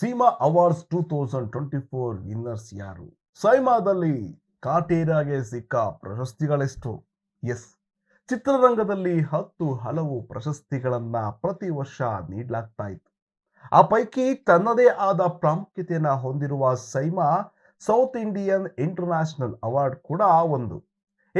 SIIMA awards two thousand twenty four winners ಯಾರು? ಸೈಮಾದಲ್ಲಿ ಕಾಟೇರಾಗೆ ಸಿಕ್ಕ ಪ್ರಶಸ್ತಿಗಳೆಷ್ಟು? ಎಸ್. ಚಿತ್ರರಂಗದಲ್ಲಿ ಹತ್ತು ಹಲವು ಪ್ರಶಸ್ತಿಗಳನ್ನ ಪ್ರತಿ ವರ್ಷ ನೀಡಲಾಗ್ತಾ ಇತ್ತು. ಆ ಪೈಕಿ ತನ್ನದೇ ಆದ ಪ್ರಾಮುಖ್ಯತೆಯನ್ನು ಹೊಂದಿರುವ SIIMA South Indian international award ಕೂಡ ಒಂದು.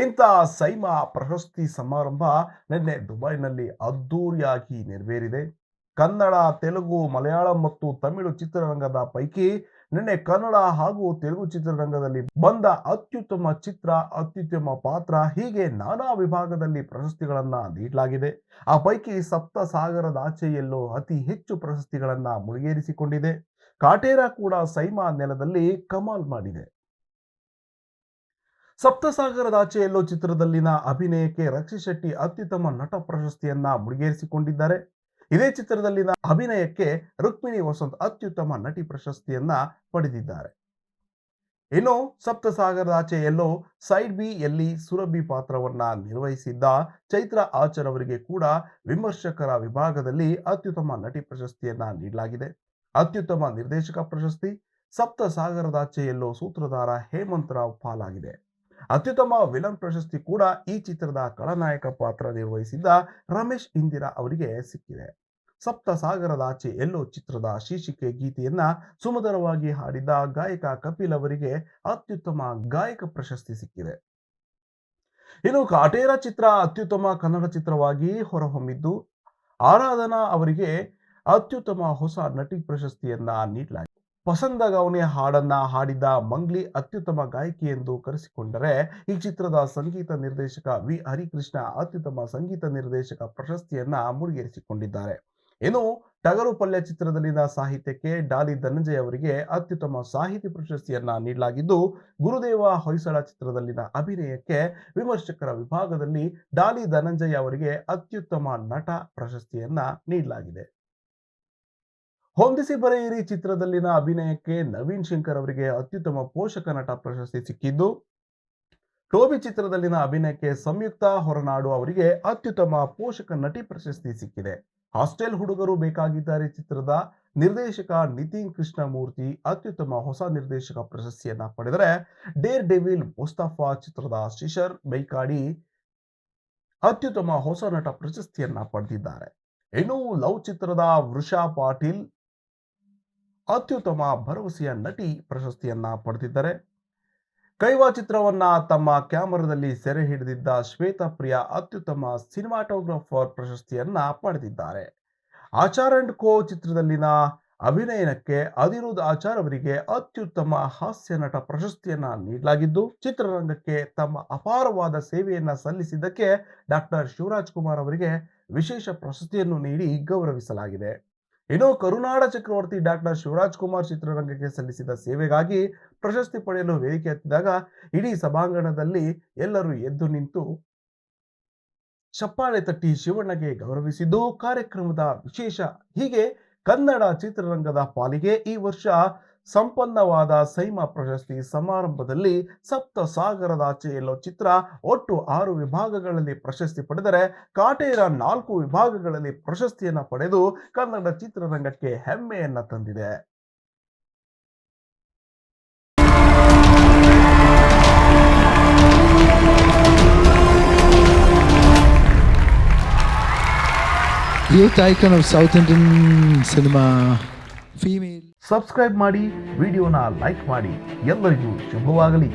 ಇಂಥ ಸೈಮಾ ಪ್ರಶಸ್ತಿ ಸಮಾರಂಭ ನಿನ್ನೆ ದುಬೈನಲ್ಲಿ ಅದ್ದೂರಿಯಾಗಿ ನೆರವೇರಿದೆ. ಕನ್ನಡ, ತೆಲುಗು, ಮಲಯಾಳಂ ಮತ್ತು ತಮಿಳು ಚಿತ್ರರಂಗದ ಪೈಕಿ ನಿನ್ನೆ ಕನ್ನಡ ಹಾಗೂ ತೆಲುಗು ಚಿತ್ರರಂಗದಲ್ಲಿ ಬಂದ ಅತ್ಯುತ್ತಮ ಚಿತ್ರ, ಅತ್ಯುತ್ತಮ ಪಾತ್ರ, ಹೀಗೆ ನಾನಾ ವಿಭಾಗದಲ್ಲಿ ಪ್ರಶಸ್ತಿಗಳನ್ನ ನೀಡಲಾಗಿದೆ. ಆ ಪೈಕಿ ಸಪ್ತ ಸಾಗರದಾಚೆಯಲ್ಲೂ ಅತಿ ಹೆಚ್ಚು ಪ್ರಶಸ್ತಿಗಳನ್ನ ಮುಳುಗೇರಿಸಿಕೊಂಡಿದೆ ಕಾಟೇರ ಕೂಡ ಸೈಮಾ ನೆಲದಲ್ಲಿ ಕಮಾಲ್ ಮಾಡಿದೆ. ಸಪ್ತಸಾಗರದಾಚೆಯಲ್ಲೋ ಚಿತ್ರದಲ್ಲಿನ ಅಭಿನಯಕ್ಕೆ ರಕ್ಷಿ ಶೆಟ್ಟಿ ಅತ್ಯುತ್ತಮ ನಟ ಪ್ರಶಸ್ತಿಯನ್ನ ಮುಡಿಗೇರಿಸಿಕೊಂಡಿದ್ದಾರೆ. ಇದೇ ಚಿತ್ರದಲ್ಲಿನ ಅಭಿನಯಕ್ಕೆ ರುಕ್ಮಿಣಿ ವಸಂತ್ ಅತ್ಯುತ್ತಮ ನಟಿ ಪ್ರಶಸ್ತಿಯನ್ನ ಪಡೆದಿದ್ದಾರೆ. ಇನ್ನು ಸಪ್ತಸಾಗರದಾಚೆ ಎಲ್ಲೋ ಸೈಡ್ ಬಿ ಯಲ್ಲಿ ಸುರಭಿ ಪಾತ್ರವನ್ನ ನಿರ್ವಹಿಸಿದ್ದ ಚೈತ್ರ ಆಚರ್ ಅವರಿಗೆ ಕೂಡ ವಿಮರ್ಶಕರ ವಿಭಾಗದಲ್ಲಿ ಅತ್ಯುತ್ತಮ ನಟಿ ಪ್ರಶಸ್ತಿಯನ್ನ ನೀಡಲಾಗಿದೆ. ಅತ್ಯುತ್ತಮ ನಿರ್ದೇಶಕ ಪ್ರಶಸ್ತಿ ಸಪ್ತ ಸಾಗರದಾಚೆ ಎಲ್ಲೋ ಸೂತ್ರಧಾರ ಹೇಮಂತ್ ರಾವ್ ಪಾಲಾಗಿದೆ. ಅತ್ಯುತ್ತಮ ವಿಲನ್ ಪ್ರಶಸ್ತಿ ಕೂಡ ಈ ಚಿತ್ರದ ಖಳನಾಯಕ ಪಾತ್ರ ನಿರ್ವಹಿಸಿದ್ದ ರಮೇಶ್ ಇಂದಿರಾ ಅವರಿಗೆ ಸಿಕ್ಕಿದೆ. ಸಪ್ತ ಸಾಗರದಾಚೆ ಎಲ್ಲೋ ಚಿತ್ರದ ಶೀರ್ಷಿಕೆ ಗೀತೆಯನ್ನ ಸುಮಧುರವಾಗಿ ಹಾಡಿದ ಗಾಯಕ ಕಪಿಲ್ ಅವರಿಗೆ ಅತ್ಯುತ್ತಮ ಗಾಯಕ ಪ್ರಶಸ್ತಿ ಸಿಕ್ಕಿದೆ. ಇನ್ನು ಕಾಟೇರ ಚಿತ್ರ ಅತ್ಯುತ್ತಮ ಕನ್ನಡ ಚಿತ್ರವಾಗಿ ಹೊರಹೊಮ್ಮಿದ್ದು, ಆರಾಧನಾ ಅವರಿಗೆ ಅತ್ಯುತ್ತಮ ಹೊಸ ನಟಿ ಪ್ರಶಸ್ತಿಯನ್ನ ನೀಡಲಾಗಿದೆ. ಪಸಂದ ಗೌನೆ ಹಾಡನ್ನ ಹಾಡಿದ ಮಂಗ್ಲಿ ಅತ್ಯುತ್ತಮ ಗಾಯಕಿ ಎಂದು ಕರೆಸಿಕೊಂಡರೆ, ಈ ಚಿತ್ರದ ಸಂಗೀತ ನಿರ್ದೇಶಕ ವಿ. ಹರಿಕೃಷ್ಣ ಅತ್ಯುತ್ತಮ ಸಂಗೀತ ನಿರ್ದೇಶಕ ಪ್ರಶಸ್ತಿಯನ್ನ ಮುಡಿಗೇರಿಸಿಕೊಂಡಿದ್ದಾರೆ. ಇನ್ನು ಟಗರು ಪಲ್ಯ ಚಿತ್ರದಲ್ಲಿನ ಸಾಹಿತ್ಯಕ್ಕೆ ಡಾಲಿ ಧನಂಜಯ ಅವರಿಗೆ ಅತ್ಯುತ್ತಮ ಸಾಹಿತಿ ಪ್ರಶಸ್ತಿಯನ್ನ ನೀಡಲಾಗಿದ್ದು, ಗುರುದೇವ ಹೊಯ್ಸಳ ಚಿತ್ರದಲ್ಲಿನ ಅಭಿನಯಕ್ಕೆ ವಿಮರ್ಶಕರ ವಿಭಾಗದಲ್ಲಿ ಡಾಲಿ ಧನಂಜಯ ಅವರಿಗೆ ಅತ್ಯುತ್ತಮ ನಟ ಪ್ರಶಸ್ತಿಯನ್ನ ನೀಡಲಾಗಿದೆ. ಹೊಂದಿಸಿ ಬರೆಯಿರಿ ಚಿತ್ರದಲ್ಲಿನ ಅಭಿನಯಕ್ಕೆ ನವೀನ್ ಶಂಕರ್ ಅವರಿಗೆ ಅತ್ಯುತ್ತಮ ಪೋಷಕ ನಟ ಪ್ರಶಸ್ತಿ ಸಿಕ್ಕಿದ್ದು. ಟೋಬಿ ಚಿತ್ರದಲ್ಲಿನ ಅಭಿನಯಕ್ಕೆ ಸಂಯುಕ್ತ ಹೊರನಾಡು ಅವರಿಗೆ ಅತ್ಯುತ್ತಮ ಪೋಷಕ ನಟಿ ಪ್ರಶಸ್ತಿ ಸಿಕ್ಕಿದೆ. ಹಾಸ್ಟೆಲ್ ಹುಡುಗರು ಬೇಕಾಗಿದ್ದಾರೆ ಚಿತ್ರದ ನಿರ್ದೇಶಕ ನಿತಿನ್ ಕೃಷ್ಣಮೂರ್ತಿ ಅತ್ಯುತ್ತಮ ಹೊಸ ನಿರ್ದೇಶಕ ಪ್ರಶಸ್ತಿಯನ್ನ ಪಡೆದರೆ ಡೇರ್ ಡೆವಿಲ್ ಮುಸ್ತಫಾ ಚಿತ್ರದ ಶಿಶರ್ ಬೈಕಾಡಿ ಅತ್ಯುತ್ತಮ ಹೊಸ ನಟ ಪ್ರಶಸ್ತಿಯನ್ನ ಪಡೆದಿದ್ದಾರೆ. ಇನ್ನು ಲವ್ ಚಿತ್ರದ ವೃಷಾ ಪಾಟೀಲ್ ಅತ್ಯುತ್ತಮ ಭರವಸೆಯ ನಟಿ ಪ್ರಶಸ್ತಿಯನ್ನ ಪಡೆದಿದ್ದಾರೆ. ಕೈವಾ ಚಿತ್ರವನ್ನ ತಮ್ಮ ಕ್ಯಾಮರಾದಲ್ಲಿ ಸೆರೆ ಹಿಡಿದಿದ್ದ ಶ್ವೇತಾ ಪ್ರಿಯಾ ಅತ್ಯುತ್ತಮ ಸಿನಿಮಾಟೋಗ್ರಾಫರ್ ಪ್ರಶಸ್ತಿಯನ್ನ ಪಡೆದಿದ್ದಾರೆ. ಆಚಾರ್ ಅಂಡ್ ಕೋ ಚಿತ್ರದಲ್ಲಿನ ಅಭಿನಯನಕ್ಕೆ ಅನಿರುದ್ಧ ಆಚಾರ್ ಅವರಿಗೆ ಅತ್ಯುತ್ತಮ ಹಾಸ್ಯ ನಟ ಪ್ರಶಸ್ತಿಯನ್ನ ನೀಡಲಾಗಿದ್ದು, ಚಿತ್ರರಂಗಕ್ಕೆ ತಮ್ಮ ಅಪಾರವಾದ ಸೇವೆಯನ್ನ ಸಲ್ಲಿಸಿದ್ದಕ್ಕೆ ಡಾಕ್ಟರ್ ಶಿವರಾಜ್ ಕುಮಾರ್ ಅವರಿಗೆ ವಿಶೇಷ ಪ್ರಶಸ್ತಿಯನ್ನು ನೀಡಿ ಗೌರವಿಸಲಾಗಿದೆ. ಇನ್ನು ಕರುನಾಡ ಚಕ್ರವರ್ತಿ ಡಾಕ್ಟರ್ ಶಿವರಾಜ್ ಕುಮಾರ್ ಚಿತ್ರರಂಗಕ್ಕೆ ಸಲ್ಲಿಸಿದ ಸೇವೆಗಾಗಿ ಪ್ರಶಸ್ತಿ ಪಡೆಯಲು ವೇದಿಕೆ ಹತ್ತಿದಾಗ ಇಡೀ ಸಭಾಂಗಣದಲ್ಲಿ ಎಲ್ಲರೂ ಎದ್ದು ನಿಂತು ಚಪ್ಪಾಳೆ ತಟ್ಟಿ ಶಿವಣ್ಣಗೆ ಗೌರವಿಸಿದ್ದು ಕಾರ್ಯಕ್ರಮದ ವಿಶೇಷ ಹೀಗೆ ಕನ್ನಡ ಚಿತ್ರರಂಗದ ಪಾಲಿಗೆ ಈ ವರ್ಷ ಸಂಪನ್ನವಾದ ಸೈಮಾ ಪ್ರಶಸ್ತಿ ಸಮಾರಂಭದಲ್ಲಿ ಸಪ್ತ ಸಾಗರದಾಚೆ ಎಲ್ಲೋ ಚಿತ್ರ ಒಟ್ಟು ಆರು ವಿಭಾಗಗಳಲ್ಲಿ ಪ್ರಶಸ್ತಿ ಪಡೆದರೆ ಕಾಟೇರ ನಾಲ್ಕು ವಿಭಾಗಗಳಲ್ಲಿ ಪ್ರಶಸ್ತಿಯನ್ನು ಪಡೆದು ಕನ್ನಡ ಚಿತ್ರರಂಗಕ್ಕೆ ಹೆಮ್ಮೆಯನ್ನ ತಂದಿದೆ youth icon of South Indian cinema, female. Subscribe ಮಾಡಿ ವಿಡಿಯೋನ ಲೈಕ್ ಮಾಡಿ. ಎಲ್ಲರಿಗೂ ಶುಭವಾಗಲಿ.